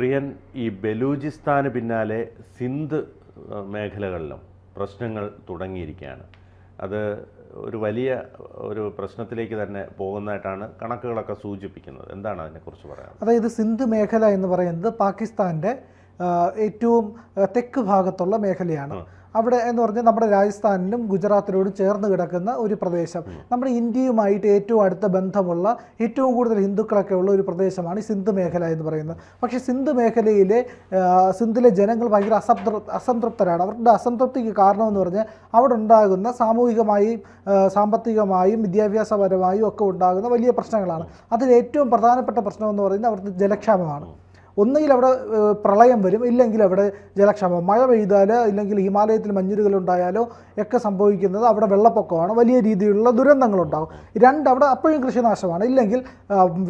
പ്രിയൻ ഈ ബലൂചിസ്ഥാന് പിന്നാലെ സിന്ധ് മേഖലകളിലും പ്രശ്നങ്ങൾ തുടങ്ങിയിരിക്കുകയാണ്. അത് ഒരു വലിയ ഒരു പ്രശ്നത്തിലേക്ക് തന്നെ പോകുന്നതായിട്ടാണ് കണക്കുകളൊക്കെ സൂചിപ്പിക്കുന്നത്. എന്താണ് അതിനെക്കുറിച്ച് പറയാൻ അതായത് സിന്ധ് മേഖല എന്ന് പറയുന്നത് പാകിസ്ഥാന്റെ ഏറ്റവും തെക്ക് ഭാഗത്തുള്ള മേഖലയാണ്. അവിടെ എന്ന് പറഞ്ഞാൽ നമ്മുടെ രാജസ്ഥാനിലും ഗുജറാത്തിലോട് ചേർന്ന് കിടക്കുന്ന ഒരു പ്രദേശം. നമ്മുടെ ഇന്ത്യയുമായിട്ട് ഏറ്റവും അടുത്ത ബന്ധമുള്ള ഏറ്റവും കൂടുതൽ ഹിന്ദുക്കളൊക്കെ ഉള്ള ഒരു പ്രദേശമാണ് സിന്ധ് മേഖല എന്ന് പറയുന്നത്. പക്ഷേ സിന്ധ് മേഖലയിലെ സിന്ധിലെ ജനങ്ങൾ ഭയങ്കര അസംതൃ അസംതൃപ്തരാണ്. അവരുടെ അസംതൃപ്തിക്ക് കാരണമെന്ന് പറഞ്ഞാൽ അവിടെ ഉണ്ടാകുന്ന സാമൂഹികമായും സാമ്പത്തികമായും വിദ്യാഭ്യാസപരമായും ഒക്കെ ഉണ്ടാകുന്ന വലിയ പ്രശ്നങ്ങളാണ്. അതിൽ ഏറ്റവും പ്രധാനപ്പെട്ട പ്രശ്നം എന്ന് പറയുന്നത് അവരുടെ ജലക്ഷാമമാണ്. ഒന്നുകിൽ അവിടെ പ്രളയം വരും ഇല്ലെങ്കിൽ അവിടെ ജലക്ഷാമം. മഴ പെയ്താൽ ഇല്ലെങ്കിൽ ഹിമാലയത്തിൽ മഞ്ഞുരുകൾ ഉണ്ടായാലോ ഒക്കെ സംഭവിക്കുന്നത് അവിടെ വെള്ളപ്പൊക്കമാണ്. വലിയ രീതിയിലുള്ള ദുരന്തങ്ങളുണ്ടാകും രണ്ട് അവിടെ അപ്പോഴും കൃഷിനാശമാണ്. ഇല്ലെങ്കിൽ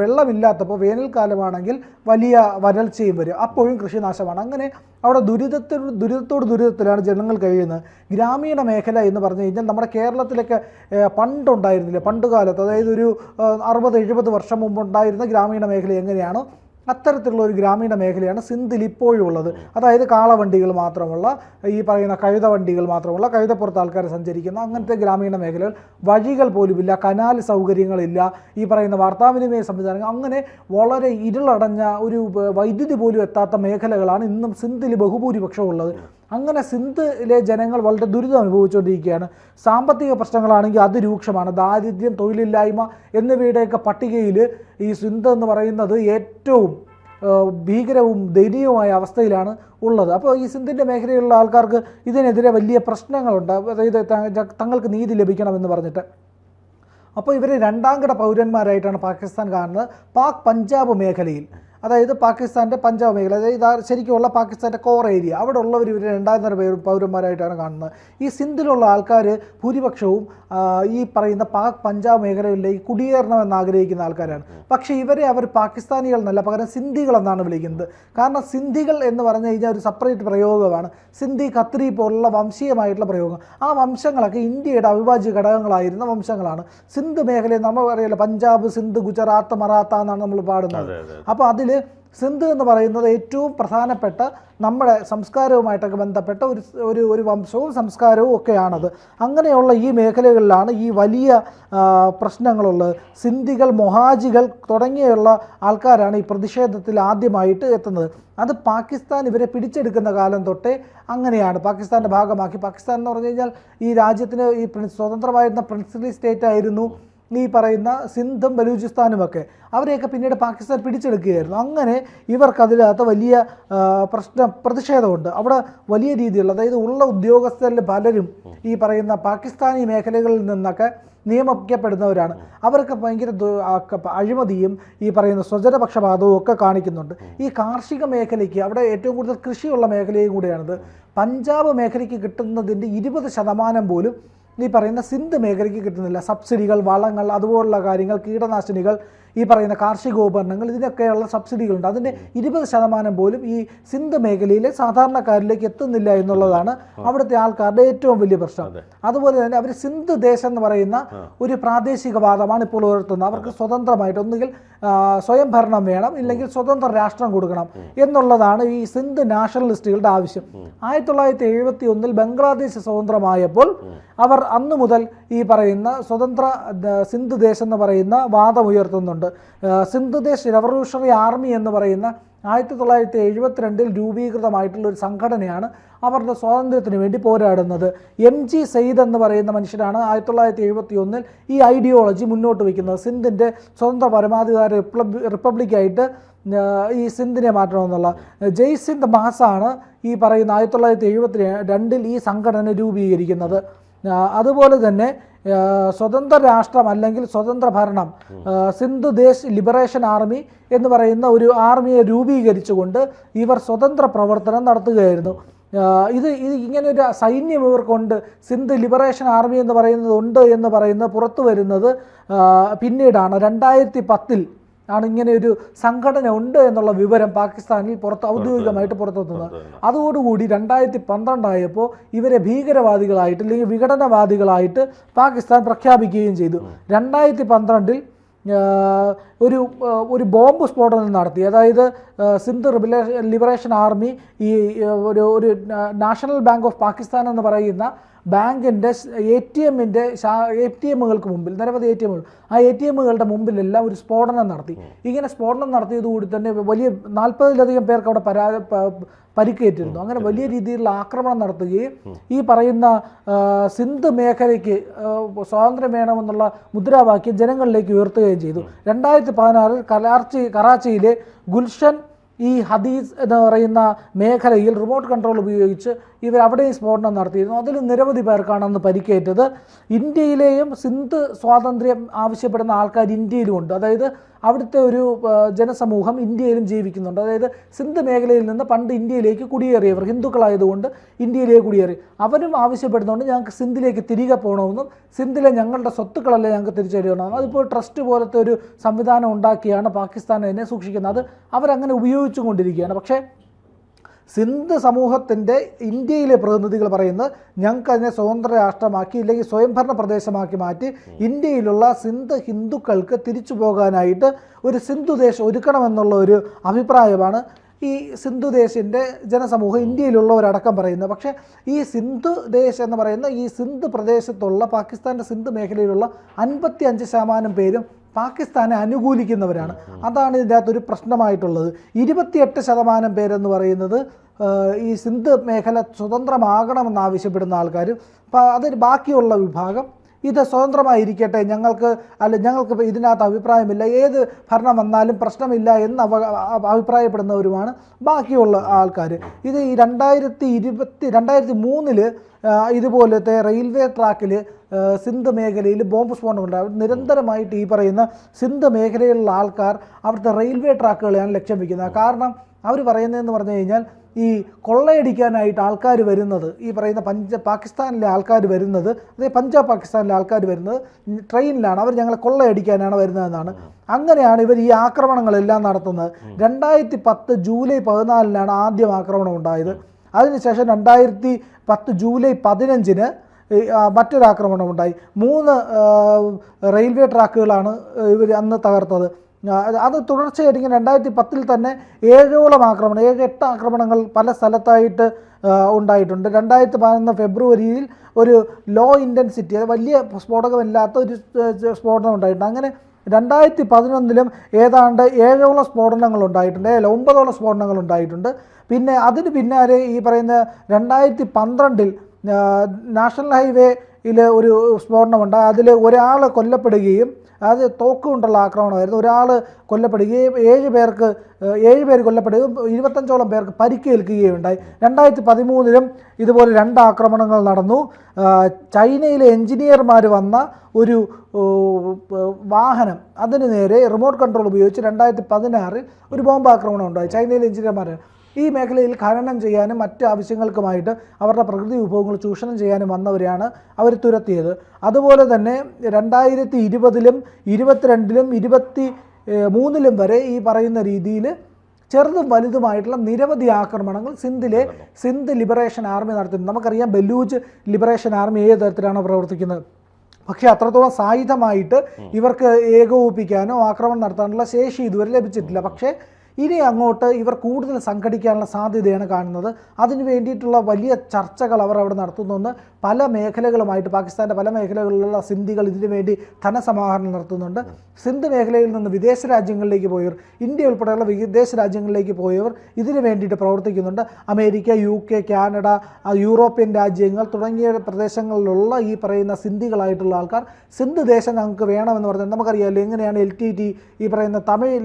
വെള്ളമില്ലാത്തപ്പോൾ വേനൽക്കാലമാണെങ്കിൽ വലിയ വരൾച്ചയും വരും. അപ്പോഴും കൃഷിനാശമാണ്. അങ്ങനെ അവിടെ ദുരിതത്തിൽ ദുരിതത്തോട് ദുരിതത്തിലാണ് ജനങ്ങൾ കഴിയുന്നത്. ഗ്രാമീണ മേഖല എന്ന് പറഞ്ഞു കഴിഞ്ഞാൽ നമ്മുടെ കേരളത്തിലൊക്കെ പണ്ടുണ്ടായിരുന്നില്ല. പണ്ടുകാലത്ത് അതായത് ഒരു അറുപത് എഴുപത് വർഷം മുമ്പ് ഉണ്ടായിരുന്ന ഗ്രാമീണ മേഖല എങ്ങനെയാണോ അത്തരത്തിലുള്ള ഒരു ഗ്രാമീണ മേഖലയാണ് സിന്ധിൽ ഇപ്പോഴും ഉള്ളത്. അതായത് കാളവണ്ടികൾ മാത്രമുള്ള ഈ പറയുന്ന കഴുത വണ്ടികൾ മാത്രമുള്ള കഴുതപ്പുറത്ത് ആൾക്കാർ സഞ്ചരിക്കുന്ന അങ്ങനത്തെ ഗ്രാമീണ മേഖലകൾ വഴികൾ പോലുമില്ല കനാൽ സൗകര്യങ്ങളില്ല ഈ പറയുന്ന വാർത്താവിനിമയ സംവിധാനങ്ങൾ അങ്ങനെ വളരെ ഇരുളടഞ്ഞ ഒരു വൈദ്യുതി പോലും എത്താത്ത മേഖലകളാണ് ഇന്നും സിന്ധിൽ ബഹുഭൂരിപക്ഷം ഉള്ളത്. അങ്ങനെ സിന്ധിലെ ജനങ്ങൾ വളരെ ദുരിതം അനുഭവിച്ചുകൊണ്ടിരിക്കുകയാണ്. സാമ്പത്തിക പ്രശ്നങ്ങളാണെങ്കിൽ അതിരൂക്ഷമാണ് ദാരിദ്ര്യം തൊഴിലില്ലായ്മ എന്നിവയുടെയൊക്കെ പട്ടികയിൽ ഈ സിന്ധ് എന്ന് പറയുന്നത് ഏറ്റവും ഭീകരവും ദയനീയവുമായ അവസ്ഥയിലാണ് ഉള്ളത്. അപ്പോൾ ഈ സിന്ധിന്റെ മേഖലയിലുള്ള ആൾക്കാർക്ക് ഇതിനെതിരെ വലിയ പ്രശ്നങ്ങളുണ്ട്. അതായത് തങ്ങൾക്ക് നീതി ലഭിക്കണമെന്ന് പറഞ്ഞിട്ട്. അപ്പോൾ ഇവർ രണ്ടാംകിട പൗരന്മാരായിട്ടാണ് പാകിസ്ഥാൻ കാണുന്നത്. പാക് പഞ്ചാബ് മേഖലയിൽ. അതായത് പാകിസ്ഥാന്റെ പഞ്ചാബ് മേഖല അതായത് ശരിക്കുമുള്ള പാകിസ്ഥാന്റെ കോർ ഏരിയ അവിടെ ഉള്ളവർ ഇവർ രണ്ടായിരം പേര് പൗരന്മാരായിട്ടാണ് കാണുന്നത്. ഈ സിന്ധിലുള്ള ആൾക്കാർ ഭൂരിപക്ഷവും ഈ പറയുന്ന പാക് പഞ്ചാബ് മേഖലകളിലേക്ക് കുടിയേറണമെന്ന് ആഗ്രഹിക്കുന്ന ആൾക്കാരാണ്. പക്ഷേ ഇവരെ അവർ പാകിസ്ഥാനികൾ എന്നല്ല പകരം സിന്ധികൾ എന്നാണ് വിളിക്കുന്നത്. കാരണം സിന്ധികൾ എന്ന് പറഞ്ഞു കഴിഞ്ഞാൽ ഒരു സെപ്പറേറ്റ് പ്രയോഗമാണ്. സിന്ധി ഖത്രി പോലുള്ള വംശീയമായിട്ടുള്ള പ്രയോഗം. ആ വംശങ്ങളൊക്കെ ഇന്ത്യയുടെ അവിഭാജ്യ ഘടകങ്ങളായിരുന്ന വംശങ്ങളാണ്. സിന്ധ് മേഖലയിൽ നമ്മൾ പറയല്ലോ പഞ്ചാബ് സിന്ധ് ഗുജറാത്ത് മറാത്ത എന്നാണ് നമ്മൾ പാടുന്നത്. അപ്പോൾ അതിൽ സിന്ധ് എന്ന് പറയുന്നത് ഏറ്റവും പ്രധാനപ്പെട്ട നമ്മുടെ സംസ്കാരവുമായിട്ടൊക്കെ ബന്ധപ്പെട്ട ഒരു ഒരു ഒരു വംശവും സംസ്കാരവും ഒക്കെയാണത്. അങ്ങനെയുള്ള ഈ മേഖലകളിലാണ് ഈ വലിയ പ്രശ്നങ്ങളുള്ളത്. സിന്ധികൾ മൊഹാജികൾ തുടങ്ങിയുള്ള ആൾക്കാരാണ് ഈ പ്രതിഷേധത്തിൽ ആദ്യമായിട്ട് എത്തുന്നത്. അത് പാകിസ്ഥാൻ ഇവരെ പിടിച്ചെടുക്കുന്ന കാലം തൊട്ടേ അങ്ങനെയാണ്. പാകിസ്ഥാന്റെ ഭാഗമാക്കി. പാകിസ്ഥാൻ എന്ന് പറഞ്ഞു കഴിഞ്ഞാൽ ഈ രാജ്യത്തിന് ഈ സ്വതന്ത്രമായിരുന്ന പ്രിൻസിലി സ്റ്റേറ്റ് ആയിരുന്നു. ഈ പറയുന്ന സിന്ധും ബലൂചിസ്ഥാനുമൊക്കെ. അവരെയൊക്കെ പിന്നീട് പാകിസ്ഥാൻ പിടിച്ചെടുക്കുകയായിരുന്നു. അങ്ങനെ ഇവർക്ക് അതിനകത്ത് വലിയ പ്രശ്ന പ്രതിഷേധമുണ്ട്. അവിടെ വലിയ രീതിയിലുള്ള അതായത് ഉള്ള ഉദ്യോഗസ്ഥരിൽ പലരും ഈ പറയുന്ന പാകിസ്ഥാനി മേഖലകളിൽ നിന്നൊക്കെ നിയമിക്കപ്പെടുന്നവരാണ്. അവരൊക്കെ ഭയങ്കര അഴിമതിയും ഈ പറയുന്ന സ്വജനപക്ഷപാതവും ഒക്കെ കാണിക്കുന്നുണ്ട്. ഈ കാർഷിക മേഖലയ്ക്ക് അവിടെ ഏറ്റവും കൂടുതൽ കൃഷിയുള്ള മേഖലയും കൂടിയാണിത്. പഞ്ചാബ് മേഖലയ്ക്ക് കിട്ടുന്നതിന്റെ ഇരുപത് ശതമാനം പോലും ഈ പറയുന്ന സിന്ധ് മേഖലയ്ക്ക് കിട്ടുന്നില്ല. സബ്സിഡികൾ വളങ്ങൾ അതുപോലുള്ള കാര്യങ്ങൾ കീടനാശിനികൾ ഈ പറയുന്ന കാർഷികോപകരണങ്ങൾ ഇതിനൊക്കെയുള്ള സബ്സിഡികളുണ്ട്. അതിന്റെ ഇരുപത് ശതമാനം പോലും ഈ സിന്ധ് മേഖലയിലെ സാധാരണക്കാരിലേക്ക് എത്തുന്നില്ല എന്നുള്ളതാണ് അവിടുത്തെ ആൾക്കാരുടെ ഏറ്റവും വലിയ പ്രശ്നം. അതുപോലെ തന്നെ അവർ സിന്ധ് ദേശം എന്ന് പറയുന്ന ഒരു പ്രാദേശികവാദമാണ് ഇപ്പോൾ ഉയർത്തുന്നത്. അവർക്ക് സ്വതന്ത്രമായിട്ട് ഒന്നുകിൽ സ്വയംഭരണം സ്വയം ഭരണം വേണം ഇല്ലെങ്കിൽ സ്വതന്ത്ര രാഷ്ട്രം കൊടുക്കണം എന്നുള്ളതാണ് ഈ സിന്ധ് നാഷണലിസ്റ്റുകളുടെ ആവശ്യം. ആയിരത്തി തൊള്ളായിരത്തി എഴുപത്തി ഒന്നിൽ ബംഗ്ലാദേശ് സ്വതന്ത്രമായപ്പോൾ അവർ അന്നു മുതൽ ഈ പറയുന്ന സ്വതന്ത്ര സിന്ധ് ദേശം എന്ന് പറയുന്ന വാദം ഉയർത്തുന്നുണ്ട്. ആ, സിന്ധുദേശ് റെവല്യൂഷണറി ആർമി എന്ന് പറയുന്ന ആയിരത്തി തൊള്ളായിരത്തി എഴുപത്തിരണ്ടിൽ രൂപീകൃതമായിട്ടുള്ള ഒരു സംഘടനയാണ് അവരുടെ സ്വാതന്ത്ര്യത്തിന് വേണ്ടി പോരാടുന്നത്. എം ജി സെയ്ദ് എന്ന് പറയുന്ന മനുഷ്യരാണ് ആയിരത്തി തൊള്ളായിരത്തി എഴുപത്തി ഒന്നിൽ ഈ ഐഡിയോളജി മുന്നോട്ട് വയ്ക്കുന്നത്. സിന്ധിന്റെ സ്വതന്ത്ര പരമാധികാര റിപ്പബ്ലി റിപ്പബ്ലിക്കായിട്ട് ഈ സിന്ധിനെ മാറ്റണമെന്നുള്ള. ജയ് സിന്ധ് മാസാണ് ഈ പറയുന്ന ആയിരത്തി തൊള്ളായിരത്തി എഴുപത്തി രണ്ടിൽ ഈ സംഘടന രൂപീകരിക്കുന്നത്. അതുപോലെ തന്നെ സ്വതന്ത്ര രാഷ്ട്രം അല്ലെങ്കിൽ സ്വതന്ത്ര ഭരണം സിന്ധു ദേശ് ലിബറേഷൻ ആർമി എന്ന് പറയുന്ന ഒരു ആർമിയെ രൂപീകരിച്ചുകൊണ്ട് ഇവർ സ്വതന്ത്ര പ്രവർത്തനം നടത്തുകയായിരുന്നു. ഇത് ഇത് ഇങ്ങനെ ഒരു സൈന്യം ഇവർക്കുണ്ട്. സിന്ധ് ലിബറേഷൻ ആർമി എന്ന് പറയുന്നത് ഉണ്ട് എന്ന് പറയുന്ന പുറത്തു വരുന്നത് പിന്നീടാണ്. രണ്ടായിരത്തി പത്തിൽ ആണ് ഇങ്ങനെ ഒരു സംഘടന ഉണ്ട് എന്നുള്ള വിവരം പാകിസ്ഥാനിൽ പുറത്ത് ഔദ്യോഗികമായിട്ട് പുറത്തെത്തുന്നത് അതോടുകൂടി രണ്ടായിരത്തി പന്ത്രണ്ടായപ്പോൾ ഇവരെ ഭീകരവാദികളായിട്ട് അല്ലെങ്കിൽ വിഘടനവാദികളായിട്ട് പാകിസ്ഥാൻ പ്രഖ്യാപിക്കുകയും ചെയ്തു. രണ്ടായിരത്തി പന്ത്രണ്ടിൽ ഒരു ഒരു ബോംബ് സ്ഫോടനം നടത്തി. അതായത് സിന്ധ് ലിബറേഷൻ ആർമി ഈ ഒരു ഒരു നാഷണൽ ബാങ്ക് ഓഫ് പാകിസ്ഥാൻ എന്ന് പറയുന്ന ബാങ്കിന്റെ എ ടി എമ്മിന്റെ എ ടി എമ്മുകൾക്ക് മുമ്പിൽ നിരവധി എ ടി എമ്മുകൾ ആ എ ടി എമ്മുകളുടെ മുമ്പിലെല്ലാം ഒരു സ്ഫോടനം നടത്തി. ഇങ്ങനെ സ്ഫോടനം നടത്തിയതുകൂടി തന്നെ വലിയ നാൽപ്പതിലധികം പേർക്ക് അവിടെ പരാ പരിക്കേറ്റിരുന്നു. അങ്ങനെ വലിയ രീതിയിലുള്ള ആക്രമണം നടത്തുകയും ഈ പറയുന്ന സിന്ധു മേഖലയ്ക്ക് സ്വാതന്ത്ര്യം വേണമെന്നുള്ള മുദ്രാവാക്യം ജനങ്ങളിലേക്ക് ഉയർത്തുകയും ചെയ്തു. രണ്ടായിരത്തി പതിനാറിൽ കലാർച്ചി കറാച്ചിയിലെ ഗുൽഷൻ ഈ ഹദീസ് എന്ന് പറയുന്ന മേഖലയിൽ റിമോട്ട് കൺട്രോൾ ഉപയോഗിച്ച് ഇവർ അവിടെയും സ്ഫോടനം നടത്തിയിരുന്നു. അതിൽ നിരവധി പേർക്കാണ് അന്ന് പരിക്കേറ്റത്. ഇന്ത്യയിലെയും സിന്ധ് സ്വാതന്ത്ര്യം ആവശ്യപ്പെടുന്ന ആൾക്കാർ ഇന്ത്യയിലുമുണ്ട്. അതായത് അവിടുത്തെ ഒരു ജനസമൂഹം ഇന്ത്യയിലും ജീവിക്കുന്നുണ്ട്. അതായത് സിന്ധ് മേഖലയിൽ നിന്ന് പണ്ട് ഇന്ത്യയിലേക്ക് കുടിയേറിയവർ ഹിന്ദുക്കളായതുകൊണ്ട് ഇന്ത്യയിലേക്ക് കുടിയേറി. അവരും ആവശ്യപ്പെടുന്നുണ്ട് ഞങ്ങൾക്ക് സിന്ധിലേക്ക് തിരികെ പോകണമെന്നും സിന്ധിലെ ഞങ്ങളുടെ സ്വത്തുക്കളല്ലേ ഞങ്ങൾക്ക് തിരിച്ചറിയണമെന്നും അതിപ്പോൾ ട്രസ്റ്റ് പോലത്തെ ഒരു സംവിധാനം ഉണ്ടാക്കിയാണ് പാകിസ്ഥാൻ അതിനെ സൂക്ഷിക്കുന്നത്. അവരങ്ങനെ ഉപയോഗിച്ചുകൊണ്ടിരിക്കുകയാണ്. പക്ഷേ സിന്ധ് സമൂഹത്തിന്റെ ഇന്ത്യയിലെ പ്രതിനിധികൾ പറയുന്നത് ഞങ്ങൾക്ക് അതിനെ സ്വതന്ത്ര രാഷ്ട്രമാക്കി ഇല്ലെങ്കിൽ സ്വയംഭരണ പ്രദേശമാക്കി മാറ്റി ഇന്ത്യയിലുള്ള സിന്ധ് ഹിന്ദുക്കൾക്ക് തിരിച്ചു പോകാനായിട്ട് ഒരു സിന്ധു ദേശം ഒരുക്കണമെന്നുള്ള ഒരു അഭിപ്രായമാണ് ഈ സിന്ധു ദേശിന്റെ ജനസമൂഹം ഇന്ത്യയിലുള്ളവരടക്കം പറയുന്നത്. പക്ഷേ ഈ സിന്ധു ദേശ് എന്ന് പറയുന്ന ഈ സിന്ധ് പ്രദേശത്തുള്ള പാകിസ്ഥാന്റെ സിന്ധ് മേഖലയിലുള്ള അൻപത്തി അഞ്ച് ശതമാനം പേരും പാകിസ്ഥാനെ അനുകൂലിക്കുന്നവരാണ്. അതാണ് ഇതിന്റെ അകത്തൊരു പ്രശ്നമായിട്ടുള്ളത്. ഇരുപത്തിയെട്ട് ശതമാനം പേരെന്ന് പറയുന്നത് ഈ സിന്ധ് മേഖല സ്വതന്ത്രമാകണമെന്ന് ആവശ്യപ്പെടുന്ന ആൾക്കാർ അതിന് ബാക്കിയുള്ള വിഭാഗം ഇത് സ്വതന്ത്രമായിരിക്കട്ടെ. ഞങ്ങൾക്ക് അല്ല ഞങ്ങൾക്ക് ഇതിനകത്ത് അഭിപ്രായമില്ല. ഏത് ഭരണം വന്നാലും പ്രശ്നമില്ല എന്ന് അവ അഭിപ്രായപ്പെടുന്നവരുമാണ് ബാക്കിയുള്ള ആൾക്കാർ ഇത് ഈ രണ്ടായിരത്തി ഇരുപത്തി രണ്ടായിരത്തി മൂന്നിൽ ഇതുപോലത്തെ റെയിൽവേ ട്രാക്കിൽ സിന്ധ് മേഖലയിൽ ബോംബ് സ്ഫോടനം ഉണ്ടാകും നിരന്തരമായിട്ട് ഈ പറയുന്ന സിന്ധ് മേഖലയിലുള്ള ആൾക്കാർ അവിടുത്തെ റെയിൽവേ ട്രാക്കുകളെയാണ് ലക്ഷ്യം വയ്ക്കുന്നത് കാരണം അവർ പറയുന്നതെന്ന് പറഞ്ഞു കഴിഞ്ഞാൽ ഈ കൊള്ളയടിക്കാനായിട്ട് ആൾക്കാർ വരുന്നത് ഈ പറയുന്ന പഞ്ച പാകിസ്ഥാനിലെ ആൾക്കാർ വരുന്നത് അതേ പഞ്ചാബ് പാകിസ്ഥാനിലെ ആൾക്കാർ വരുന്നത് ട്രെയിനിലാണ്. അവർ ഞങ്ങളെ കൊള്ളയടിക്കാനാണ് വരുന്നതെന്നാണ്. അങ്ങനെയാണ് ഇവർ ഈ ആക്രമണങ്ങളെല്ലാം നടത്തുന്നത്. രണ്ടായിരത്തി പത്ത് ജൂലൈ പതിനാലിനാണ് ആദ്യം ആക്രമണം ഉണ്ടായത്. അതിനുശേഷം രണ്ടായിരത്തി പത്ത് ജൂലൈ പതിനഞ്ചിന് മറ്റൊരാക്രമണം ഉണ്ടായി. മൂന്ന് റെയിൽവേ ട്രാക്കുകളാണ് ഇവർ അന്ന് തകർത്തത്. അത് ഇങ്ങനെ രണ്ടായിരത്തി പത്തിൽ തന്നെ ഏഴോളം ആക്രമണം ഏഴ് എട്ട് ആക്രമണങ്ങൾ പല സ്ഥലത്തായിട്ട് ഉണ്ടായിട്ടുണ്ട്. രണ്ടായിരത്തി പതിനൊന്ന് ഫെബ്രുവരിയിൽ ഒരു ലോ ഇന്റൻസിറ്റി അത് വലിയ സ്ഫോടകമില്ലാത്ത ഒരു സ്ഫോടനം ഉണ്ടായിട്ടുണ്ട്. അങ്ങനെ രണ്ടായിരത്തി പതിനൊന്നിലും ഏതാണ്ട് ഏഴോളം സ്ഫോടനങ്ങൾ ഉണ്ടായിട്ടുണ്ട്. ഏഴ് ഒമ്പതോളം സ്ഫോടനങ്ങൾ ഉണ്ടായിട്ടുണ്ട്. പിന്നെ അതിന് പിന്നാലെ ഈ പറയുന്ന രണ്ടായിരത്തി പന്ത്രണ്ടിൽ നാഷണൽ നാഷണൽ ഹൈവേയിൽ ഒരു സ്ഫോടനമുണ്ട്. അതിൽ ഒരാൾ കൊല്ലപ്പെടുകയും അത് തോക്ക് കൊണ്ടുള്ള ആക്രമണമായിരുന്നു. ഒരാൾ കൊല്ലപ്പെടുകയും ഏഴ് പേർക്ക് ഏഴ് പേര് കൊല്ലപ്പെടുകയും ഇരുപത്തഞ്ചോളം പേർക്ക് പരിക്കേൽക്കുകയും ഉണ്ടായി രണ്ടായിരത്തി പതിമൂന്നിലും ഇതുപോലെ രണ്ട് ആക്രമണങ്ങൾ നടന്നു. ചൈനയിലെ എഞ്ചിനീയർമാർ വന്ന ഒരു വാഹനം അതിന് നേരെ റിമോട്ട് കൺട്രോൾ ഉപയോഗിച്ച് രണ്ടായിരത്തി പതിനാറിൽ ഒരു ബോംബ് ആക്രമണം ഉണ്ടായി. ചൈനയിലെ എഞ്ചിനീയർമാർ ഈ മേഖലയിൽ ഖനനം ചെയ്യാനും മറ്റ് ആവശ്യങ്ങൾക്കുമായിട്ട് അവരുടെ പ്രകൃതി വിഭവങ്ങൾ ചൂഷണം ചെയ്യാനും വന്നവരെയാണ് അവർ തുരത്തിയത്. അതുപോലെ തന്നെ രണ്ടായിരത്തി ഇരുപതിലും ഇരുപത്തിരണ്ടിലും ഇരുപത്തി മൂന്നിലും വരെ ഈ പറയുന്ന രീതിയിൽ ചെറുതും വലുതുമായിട്ടുള്ള നിരവധി ആക്രമണങ്ങൾ സിന്ധിലെ സിന്ധ് ലിബറേഷൻ ആർമി നടത്തുന്നു നമുക്കറിയാം ബലൂച്ച് ലിബറേഷൻ ആർമി ഏത് തരത്തിലാണ് പ്രവർത്തിക്കുന്നത്. പക്ഷേ അത്രത്തോളം സായുധമായിട്ട് ഇവർക്ക് ഏകോപിപ്പിക്കാനോ ആക്രമണം നടത്താനുള്ള ശേഷി ഇതുവരെ ലഭിച്ചിട്ടില്ല. പക്ഷേ ഇനി അങ്ങോട്ട് ഇവർ കൂടുതൽ സംഘടിക്കാനുള്ള സാധ്യതയാണ് കാണുന്നത്. അതിന് വേണ്ടിയിട്ടുള്ള വലിയ ചർച്ചകൾ അവർ അവിടെ നടത്തുന്നുണ്ട് പല മേഖലകളുമായിട്ട് പാകിസ്ഥാന്റെ പല മേഖലകളിലുള്ള സിന്ധികൾ ഇതിനു വേണ്ടി ധനസമാഹരണം നടത്തുന്നുണ്ട്. സിന്ധ് മേഖലയിൽ നിന്ന് വിദേശ രാജ്യങ്ങളിലേക്ക് പോയവർ ഇന്ത്യ ഉൾപ്പെടെയുള്ള വിദേശ രാജ്യങ്ങളിലേക്ക് പോയവർ ഇതിനു വേണ്ടിയിട്ട് പ്രവർത്തിക്കുന്നുണ്ട്. America U K Canada European രാജ്യങ്ങൾ തുടങ്ങിയ പ്രദേശങ്ങളിലുള്ള ഈ പറയുന്ന സിന്ധികളായിട്ടുള്ള ആൾക്കാർ സിന്ധ് ദേശം ഞങ്ങൾക്ക് വേണമെന്ന് പറഞ്ഞാൽ നമുക്കറിയാമല്ലോ എങ്ങനെയാണ് എൽ ടി ടി ഈ പറയുന്ന തമിഴ്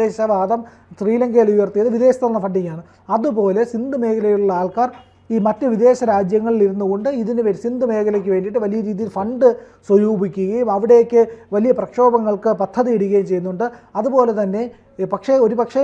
ദേശവാദം ശ്രീലങ്കയിൽ ഉയർത്തിയത് വിദേശത്തു നിന്ന ഫണ്ടിങ്ങാണ്. അതുപോലെ സിന്ധ് മേഖലയിലുള്ള ആൾക്കാർ ഈ മറ്റ് വിദേശ രാജ്യങ്ങളിൽ ഇരുന്നു കൊണ്ട് ഇതിന് സിന്ധ് മേഖലയ്ക്ക് വേണ്ടിയിട്ട് വലിയ രീതിയിൽ ഫണ്ട് സ്വരൂപിക്കുകയും അവിടേക്ക് വലിയ പ്രക്ഷോഭങ്ങൾക്ക് പദ്ധതി ഇടുകയും ചെയ്യുന്നുണ്ട്. അതുപോലെ തന്നെ പക്ഷേ ഒരു പക്ഷേ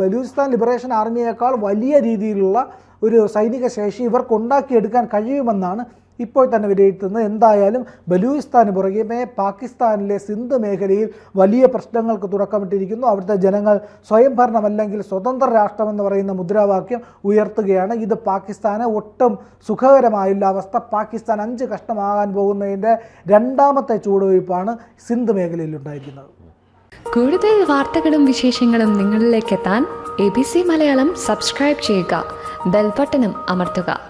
ബലൂചിസ്ഥാൻ ലിബറേഷൻ ആർമിയേക്കാൾ വലിയ രീതിയിലുള്ള ഒരു സൈനിക ശേഷി ഇവർക്ക് ഉണ്ടാക്കിയെടുക്കാൻ കഴിയുമെന്നാണ് ഇപ്പോൾ തന്നെ വിലയിരുത്തുന്നത് എന്തായാലും ബലൂചിസ്ഥാന് പുറകെ പാകിസ്ഥാനിലെ സിന്ധ് മേഖലയിൽ വലിയ പ്രശ്നങ്ങൾക്ക് തുടക്കമിട്ടിരിക്കുന്നു. അവിടുത്തെ ജനങ്ങൾ സ്വയംഭരണം അല്ലെങ്കിൽ സ്വതന്ത്ര രാഷ്ട്രമെന്ന് പറയുന്ന മുദ്രാവാക്യം ഉയർത്തുകയാണ്. ഇത് പാകിസ്ഥാന് ഒട്ടും സുഖകരമായില്ല അവസ്ഥ. പാകിസ്ഥാൻ അഞ്ച് കഷ്ടമാകാൻ പോകുന്നതിന്റെ രണ്ടാമത്തെ ചുവടുവയ്പ്പാണ് സിന്ധ് മേഖലയിൽ ഉണ്ടായിരിക്കുന്നത്. കൂടുതൽ വാർത്തകളും വിശേഷങ്ങളും നിങ്ങളിലേക്ക് എത്താൻ A B C Malayalam subscribe ചെയ്യുക. ബെൽബട്ടനും അമർത്തുക.